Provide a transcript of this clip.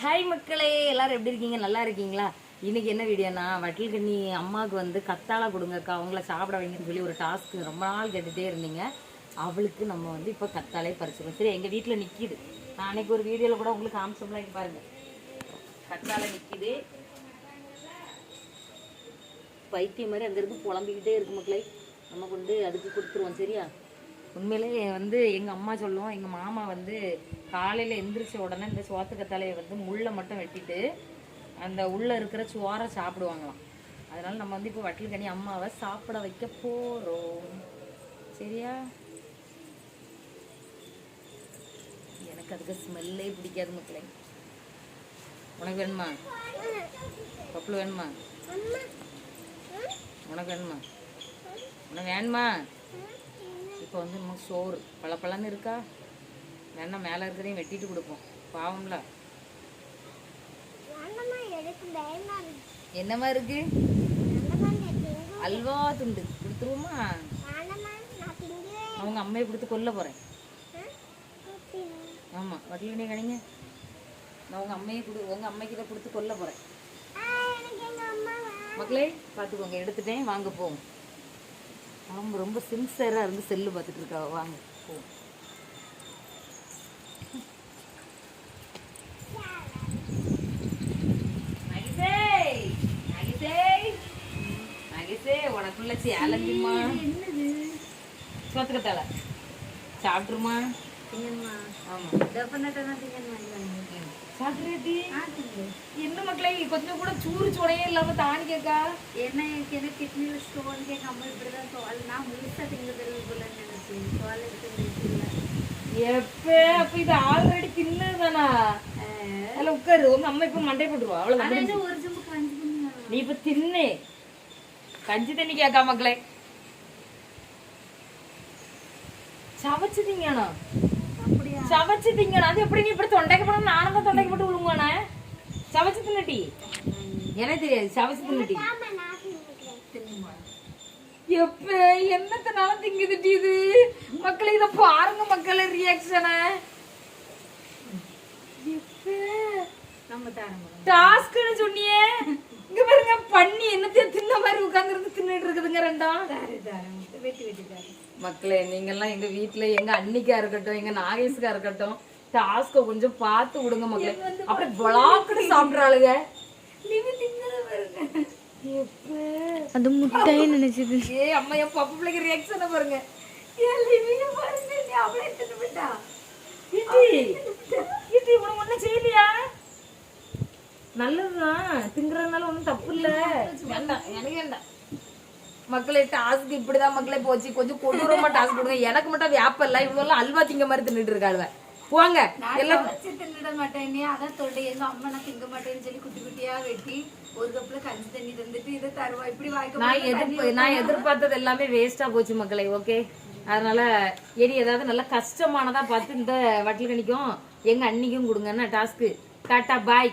Hi மக்களே எல்லாரும் எப்படி இருக்கீங்க? நல்லா இருக்கீங்களா? இன்னைக்கு என்ன வீடியோனா வட்டில் கண்ணி அம்மாவுக்கு வந்து கத்தாழை கொடுங்கக்கா அவங்கள சாப்பிட வைங்கன்னு சொல்லி ஒரு டாஸ்க் ரொம்ப நாள் கேட்டுகிட்டே இருந்தீங்க. அவளுக்கு நம்ம வந்து இப்போ கத்தாழை பறிச்சிடும் சரி எங்கள் வீட்டில் நிற்கிது நான் அன்னைக்கு ஒரு வீடியோவில் கூட உங்களுக்கு காமிச்சோம்லாம் இங்கே பாருங்கள் கத்தாழை நிற்கிது பைத்தியம் மாதிரி அங்கேருந்து புலம்பிக்கிட்டே இருக்கு மக்களே. நம்ம கொண்டு அதுக்கு கொடுத்துருவோம் சரியா? உண்மையிலே வந்து எங்கள் அம்மா சொல்லுவோம் எங்கள் மாமா வந்து காலையில் எந்திரிச்ச உடனே இந்த சோத்து வந்து முள்ளை மட்டும் வெட்டிட்டு அந்த உள்ளே இருக்கிற சுவாரை சாப்பிடுவாங்களாம். அதனால் நம்ம வந்து இப்போ வட்டில் கனி அம்மாவை சாப்பிட வைக்க போகிறோம் சரியா? எனக்கு அதுக்கு ஸ்மெல்லே பிடிக்காது மக்களே. உனக்கு வேணுமா? பப்புளு வேணுமா? உனக்கு வேணுமா? உனக்கு வேணுமா? இப்போ வந்து நம்ம சோறு. பளபளன்னு இருக்கா? வேணா மேலே இருக்கிறதையும் வெட்டிட்டு கொடுப்போம். பாவம்ல. என்னமா இருக்கு. அல்வா துண்டு. கொடுத்துருவோமா? உங்க அம்மையை கொடுத்து கொல்ல போறேன். ஆமா வட்டில் நீ கணிங்க நான் உங்க அம்மையை கொடு உங்க அம்மைக்கு இதை கொடுத்து கொல்ல போறேன். மக்களே பார்த்துக்கோங்க எடுத்துட்டேன் வாங்க போவோம். அவங்க ரொம்ப சின்சியராக இருந்து செல்லு பார்த்துட்டு இருக்கா வாங்க. போவோம் நகிசே நகிசே நகிசே உனக்குள்ள சேலஞ்சுமா? சோத்துக்கத்தால சாப்பிட்ருமா ஆமா. சாப்பிட்றேடி என்ன மக்களே கொஞ்சம் கூட சூறு சோடையே இல்லாம தானி கேக்கா? ஏன்னா எனக்கு கிட்னியில் ஸ்டோன் கேட்க அம்மா இப்படி தான் தோல் நான் முழுசாக திங்கிறது போல நினைச்சேன் தோல் எடுத்து எப்ப அப்ப இது ஆல்ரெடி தின்னதுதானா? அதுல உட்காரு உங்க அம்மா இப்ப மண்டை போட்டுருவா அவ்வளவுதான். ஒரு பண்ணி வரும் நீ இப்ப தின்னு. கஞ்சி தண்ணி கேக்கா மக்களே. திங்கணா சவச்சு திங்கணும். அது எப்படி நீ இப்படி தொண்டைக்கு போனா நானும் தான் தொண்டைக்கு போட்டு விழுங்குவானே சவச்சு தின்னட்டி. எனக்கு தெரியாது. சவச்சு தின்னட்டி. எப்ப என்னத்தனால திங்குதுட்டி இது? மக்களே இத பாருங்க மக்களே ரியாக்ஷனை நம்ம டாஸ்க்னு சொன்னியே. பாருங்க பண்ணி என்னத்தையும் தின்ன மாதிரி உட்கார்ந்து தின்னுட்டு இருக்குதுங்க ரெண்டும் வெட்டி வெட்டி மக்களே நீங்கெல்லாம் எங்க வீட்ல எங்க அன்னிக்கா இருக்கட்டும் எங்க நாகேஷ்கா இருக்கட்டும் டாஸ்க கொஞ்சம் பார்த்து விடுங்க மக்களே. அப்படியே பிளாக்னு சாப்பிடுறாளுங்க. அது முட்டையை நினைச்சது. ஏ அம்மா என் பப்பு பிள்ளைக்கு ரியாக்ஷனை பாருங்க? உனக்கு ஒண்ணும் செய்யலையா? நல்லதுதான். திங்குறதுனால ஒண்ணும் தப்பு இல்ல. வேண்டாம் எனக்கு வேண்டாம் மக்களே டாஸ்க் இப்படிதான் மக்களே போச்சு. கொஞ்சம் கொடூரமா டாஸ்க் கொடுங்க. எனக்கு மட்டும் வியாபம் இல்ல. இவங்க அல்வா திங்க மாதிரி தின்னுட்டு இருக்காளுவ. போங்க. எல்லாம் வச்சு தின்னுட மாட்டேனே. அதான் தொண்டை எங்க அம்மா நான் திங்க மாட்டேன்னு சொல்லி குட்டி குட்டியா வெட்டி ஒரு கப்ல கஞ்சி தண்ணி தந்துட்டு இதை தருவா. இப்படி வாய்க்க நான் எதிர்ப்பு நான் எதிர்பார்த்தது எல்லாமே வேஸ்டா போச்சு மக்களே ஓகே அதனால எரி ஏதாவது நல்ல கஷ்டமானதா பார்த்து இந்த வட்டில் கணிக்கும். எங்க அன்னிக்கும் கொடுங்க. என்ன டாஸ்க்கு டாட்டா பாய்